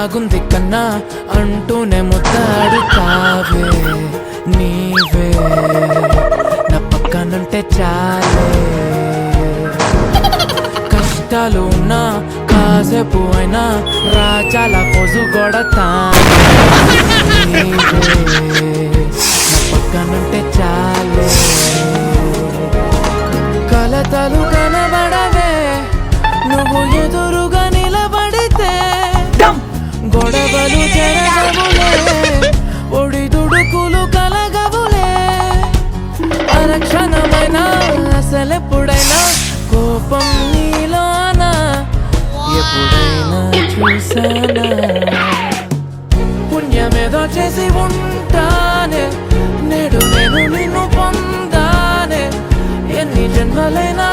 బాగుంది కన్నా అంటూనే ముద్దాడుతావే నీవే. నా పక్కనుంటే చాలే. కష్టాలు ఉన్నా కాసేపు అయినా రాజాల పొజు కొడతా నా పక్కనుంటే చాలే. కలతలు గొడవలు జరగవులే ఒడి దుడుకులు కలగవులే. అరక్షణమైన అసలెప్పుడైనా కోపం నీలోన? ఎప్పుడైనా చూసానా పుణ్యమేదో చేసి ఉంటానే నేడు నేను నిన్ను పొందానే ఎన్ని జన్మలైనా